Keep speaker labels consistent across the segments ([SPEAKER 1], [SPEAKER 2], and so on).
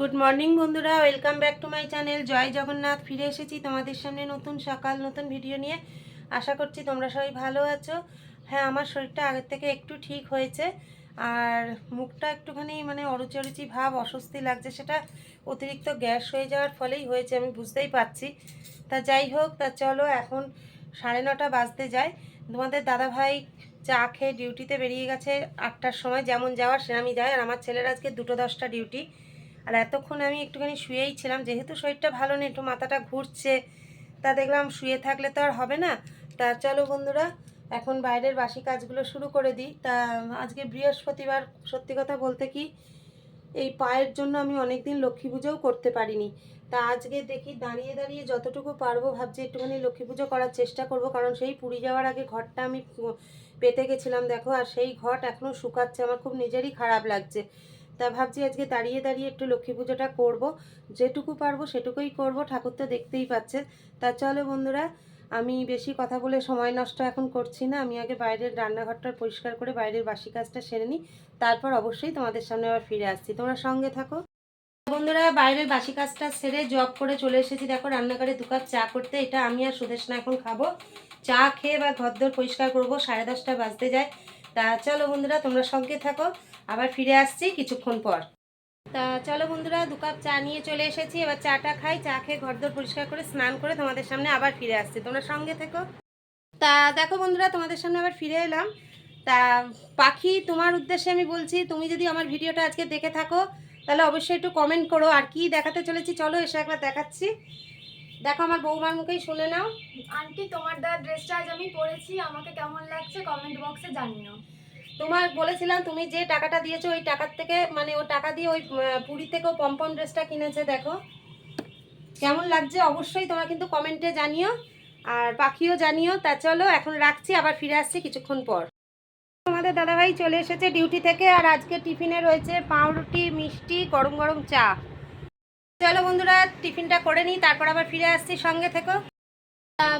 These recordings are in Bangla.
[SPEAKER 1] গুড মর্নিং বন্ধুরা। Welcome back to my channel জয় জগন্নাথ, ফিরে এসেছি তোমাদের সামনে নতুন সকাল, নতুন ভিডিও নিয়ে। আশা করছি তোমরা সবাই ভালো আছো। হ্যাঁ আমার শরীরটা আগের থেকে একটু ঠিক হয়েছে। আর মুখটা একটুখানি মানে অরুচি অরুচি ভাব, অস্বস্তি লাগছে, সেটা অতিরিক্ত গ্যাস হয়ে যাওয়ার ফলেই হয়েছে, আমি বুঝতেই পারছি। তা যাই হোক, তা চলো এখন সাড়ে নটা বাজতে যায়। তোমাদের দাদা ভাই চা খেয়ে ডিউটিতে বেরিয়ে গেছে আটটার সময়, যেমন যাওয়ার সেরামই যায়। আর আমার ছেলের আজকে দুটো দশটা ডিউটি আর এতক্ষণ আমি একটুখানি শুয়েই ছিলাম, যেহেতু শরীরটা ভালো নেই, একটু মাথাটা ঘুরছে, তা দেখলাম শুয়ে থাকলে তো আর হবে না। তা চলো বন্ধুরা, এখন বাইরের বাসি কাজগুলো শুরু করে দিই। তা আজকে বৃহস্পতিবার, সত্যি কথা বলতে কি, এই পায়ের জন্য আমি অনেক দিন লক্ষ্মী পুজোও করতে পারিনি। তা আজকে দেখি দাঁড়িয়ে দাঁড়িয়ে যতটুকু পারব ভাবছি একটুখানি লক্ষ্মী পুজো করার চেষ্টা করব, কারণ সেই পুরী যাওয়ার আগে ঘরটা আমি পেতে গেছিলাম, দেখো, আর সেই ঘট এখনও শুকাচ্ছে, আমার খুব নিজেরই খারাপ লাগছে। তা ভাবছি আজকে দাঁড়িয়ে দাঁড়িয়ে একটু লক্ষ্মী পুজোটা করব। যেটুকু পারব সেটুকুই করব, ঠাকুর তো দেখতেই পাচ্ছে তা চলো বন্ধুরা, আমি বেশি কথা বলে সময় নষ্ট এখন করছি না। আমি আগে বাইরের রান্নাঘরটা পরিষ্কার করে বাইরের বাসি কাজটা সেরে নিই। তারপর অবশ্যই তোমাদের সামনে আবার ফিরে আসছি। তোমরা সঙ্গে থাকো। বন্ধুরা, বাইরের বাসি কাজটা সেরে জব করে চলে এসেছি। দেখো, রান্নাঘরে দু কাপ চা করতে। এটা আমি আর সুদেশনা এখন খাব। চা খেয়ে বা ঘর ঘরদোর পরিষ্কার করব। সাড়ে দশটা বাজতে যায়। তা চলো বন্ধুরা, তোমরা সঙ্গে থাকো। আবার ফিরে আসছি কিছুক্ষণ পর। তা চলো বন্ধুরা, দু কাপ চা নিয়ে চলে এসেছি। এবার চাটা খাই, চা খেয়ে ঘরদোর পরিষ্কার করে স্নান করে তোমাদের সামনে আবার ফিরে আসছি। তোমরা সঙ্গে থেকো। তা দেখো বন্ধুরা, তোমাদের সামনে আবার ফিরে এলাম। তা পাখি তোমার উদ্দেশ্যে আমি বলছি, তুমি যদি আমার ভিডিওটা আজকে দেখে থাকো, তাহলে অবশ্যই একটু কমেন্ট করো। আর কি দেখাতে চলেছি, চলো এসে একবার দেখাচ্ছি। দেখো আমার বৌমার মুখেই শুনে নাও।
[SPEAKER 2] আন্টি তোমার দেওয়া ড্রেসটা আজ আমি পরেছি। আমাকে কেমন লাগছে কমেন্ট বক্সে জানিও।
[SPEAKER 1] তোমার বলেছিলাম তুমি যে টাকাটা দিয়েছ ওই টাকার থেকে মানে ও টাকা দিয়ে ওই পুরী থেকেও পম্পম ড্রেসটা কিনেছে, দেখো। কেমন লাগছে? অবশ্যই তোমরা কিন্তু কমেন্টে জানিও, আর পাখিও জানিও। তা চলো, এখন রাখছি, আবার ফিরে আসছি কিছুক্ষণ পর। আমাদের দাদাভাই চলে এসেছে ডিউটি থেকে, আর আজকে টিফিনে রয়েছে পাউরুটি, মিষ্টি, গরম গরম চা। চলো বন্ধুরা, টিফিনটা করে নিই, তারপর আবার ফিরে আসছি সঙ্গে থেকো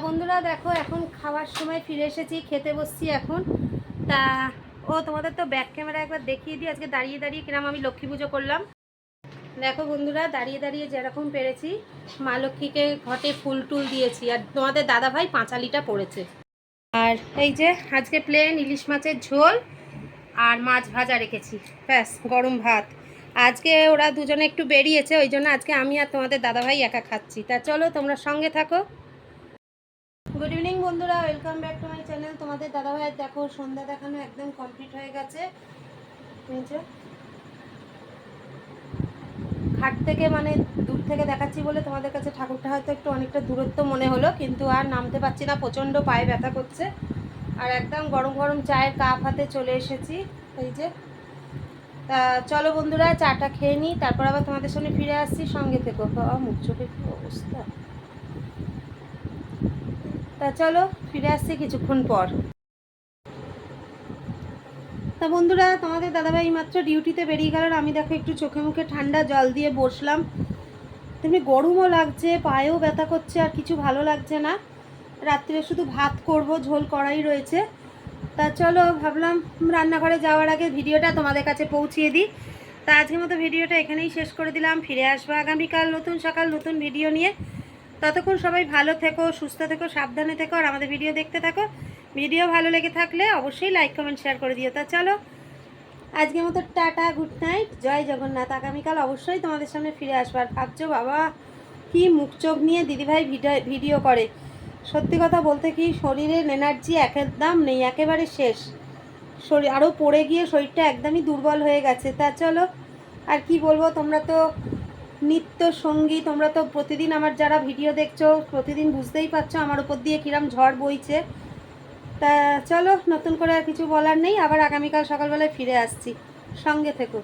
[SPEAKER 1] বন্ধুরা, দেখো, এখন খাওয়ার সময় ফিরে এসেছি, খেতে বসছি এখন। তা ও, তোমাদের তো ব্যাক ক্যামেরা একবার দেখিয়ে দিই। আজকে দাঁড়িয়ে দাঁড়িয়ে কিরম আমি লক্ষ্মী পুজো করলাম। দেখো বন্ধুরা, দাঁড়িয়ে দাঁড়িয়ে যেরকম পেরেছি, মা লক্ষ্মীকে ঘটে ফুল টুল দিয়েছি। আর তোমাদের দাদা ভাই পাঁচালিটা পড়েছে। আর এই যে, আজকে প্লেন ইলিশ মাছের ঝোল আর মাছ ভাজা রেখেছি। ব্যাস, গরম ভাত। আজকে ওরা দুজনে একটু বেরিয়েছে, ওই জন্য আজকে আমি আর তোমাদের দাদাভাই একা খাচ্ছি। তা চলো, তোমরা সঙ্গে থাকো। গুড ইভিনিং বন্ধুরা। Welcome back to my channel তোমাদের দাদা দাদাভাইয়ের দেখো, সন্ধ্যা দেখানো একদম কমপ্লিট হয়ে গেছে। ঘাট থেকে মানে দূর থেকে দেখাচ্ছি বলে তোমাদের কাছে ঠাকুরটা হয়তো একটু অনেকটা দূরত্ব মনে হলো, কিন্তু আর নামতে পারছি না, প্রচণ্ড পায়ে ব্যথা করছে। আর একদম গরম গরম চায়ের কাপ হাতে চলে এসেছি। এই যে। তা চলো বন্ধুরা, চাটা খেয়ে নিই, তারপর আবার তোমাদের সামনে ফিরে আসছি। সঙ্গে থেকো মুখ চোখের অবস্থা? তা চলো ফিরে আসছি কিছুক্ষণ পর। তা বন্ধুরা, তোমাদের দাদাভাই মাত্র ডিউটিতে বেরিয়ে গেল আমি দেখো একটু চোখে মুখে ঠান্ডা জল দিয়ে বসলাম। তেমনি গরমও লাগছে, পায়েও ব্যথা করছে, আর কিছু ভালো লাগছে না। রাত্রে শুধু ভাত করব, ঝোল করাই রয়েছে। তা চলো ভাবলাম রান্নাঘরে যাওয়ার আগে ভিডিওটা তোমাদের কাছে পৌঁছিয়ে দিই। তা আজকের মতো ভিডিওটা এখানেই শেষ করে দিলাম। ফিরে আসব আগামীকাল নতুন সকাল, নতুন ভিডিও নিয়ে। ততক্ষণ সবাই ভালো থেকো, সুস্থ থেকো, সাবধানে থেকো, আর আমাদের ভিডিও দেখতে থাকো। ভিডিও ভালো লেগে থাকলে অবশ্যই লাইক কমেন্ট শেয়ার করে দিও। তা চলো, আজকের মতো টাটা গুড নাইট জয় জগন্নাথ। আগামীকাল অবশ্যই তোমাদের সামনে ফিরে আসব। আর ভাবছ, বাবা, কি মুখ চোখ নিয়ে দিদিভাই ভিডিও করে। সত্যি কথা বলতে কি, শরীরের এনার্জি একদম নেই, একেবারে শেষ। শরীর আরও পড়ে গিয়ে শরীরটা একদমই দুর্বল হয়ে গেছে। তা চলো, আর কি বলব, তোমরা তো নিত্য সঙ্গী, তোমরা তো প্রতিদিন আমার যারা ভিডিও দেখছ, প্রতিদিন বুঝতেই পারছ আমার উপর দিয়ে কিরম ঝড় বইছে। তা চলো, নতুন করে কিছু বলার নেই, আবার আগামীকাল সকালবেলায় ফিরে আসছি। সঙ্গে থেকো।